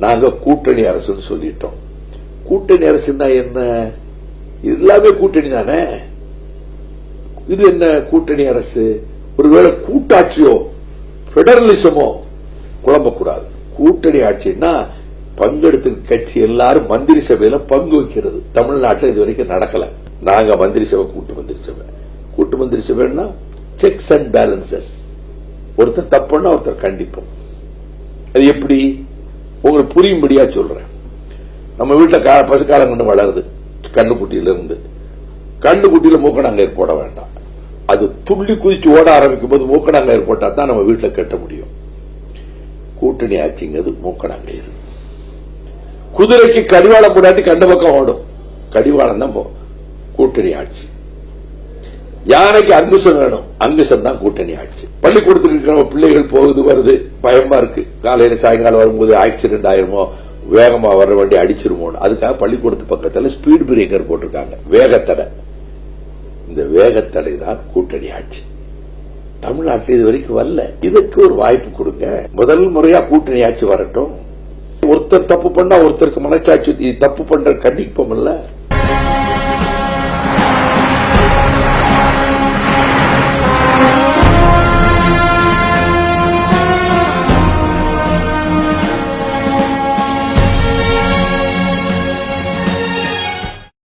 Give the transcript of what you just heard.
நாங்க கூட்டணி அரசுன்னு சொல்லிட்டோம். கூட்டணி அரசுன்னா என்ன? எல்லாமே கூட்டணி தானே? இது என்ன கூட்டணி அரசு? ஒருவேளை கூட்டாட்சியோ பெடரலிசமோ குழம்பக்கூடாது. கூட்டணி ஆட்சின்னா பங்கெடுத்த கட்சி எல்லாரும் மந்திரி சபையில பங்கு வைக்கிறது. தமிழ்நாட்டில் இது வரைக்கும் நடக்கல. நாங்க மந்திரி சபை கூட்டு மந்திரி சபை. கூட்டு மந்திரி சபைன்னா செக்ஸ் அண்ட் பேலன்சஸ் ஒருத்தர் தப்புன்னா ஒருத்தர் கண்டிப்போம். அது எப்படி? உங்களுக்கு புரியும்படியா சொல்றேன். நம்ம வீட்டில் கா பசுக்காலங்கன்னு வளருது. கண்ணுக்குட்டியில இருந்து கண்ணுக்குட்டியில மூக்கணாங்கயிறு போட வேண்டாம். அது துள்ளி குதிச்சு ஓட ஆரம்பிக்கும் போது மூக்கணாங்கயிறு போட்டா தான் நம்ம வீட்டில் கட்ட முடியும். கூட்டணி ஆட்சிங்கிறது மூக்கணாங்கயிறு குதிரைக்கு கடிவாளம் போடாட்டி கண்ட பக்கம் ஓடும். கடிவாளம் தான் கூட்டணி ஆட்சி. யானைக்கு அங்குசம் வேணும்? அங்குசம் தான் கூட்டணி ஆட்சி. பள்ளிக்கூடத்துக்கு இருக்கிற பிள்ளைகள் போகுது வருது. பயமா இருக்கு. காலையில சாயங்காலம் வரும்போது ஆக்சிடென்ட் ஆயிருமோ வேகமா வர வண்டி அடிச்சிருமோன்னு. அதுக்காக பள்ளிக்கூடத்து பக்கத்துல ஸ்பீட் பிரேக்கர் போட்டிருக்காங்க. வேகத்தடை. இந்த வேகத்தடை தான் கூட்டணி ஆட்சி. தமிழ்நாட்டில் இது வரைக்கும் வரல. இதுக்கு ஒரு வாய்ப்பு கொடுங்க. முதல் முறையா கூட்டணி ஆட்சி வரட்டும். ஒருத்தர் தப்பு பண்ணா ஒருத்தருக்கு மனச்சாட்சி தப்பு பண்ற கண்டிப்போம் இல்லை.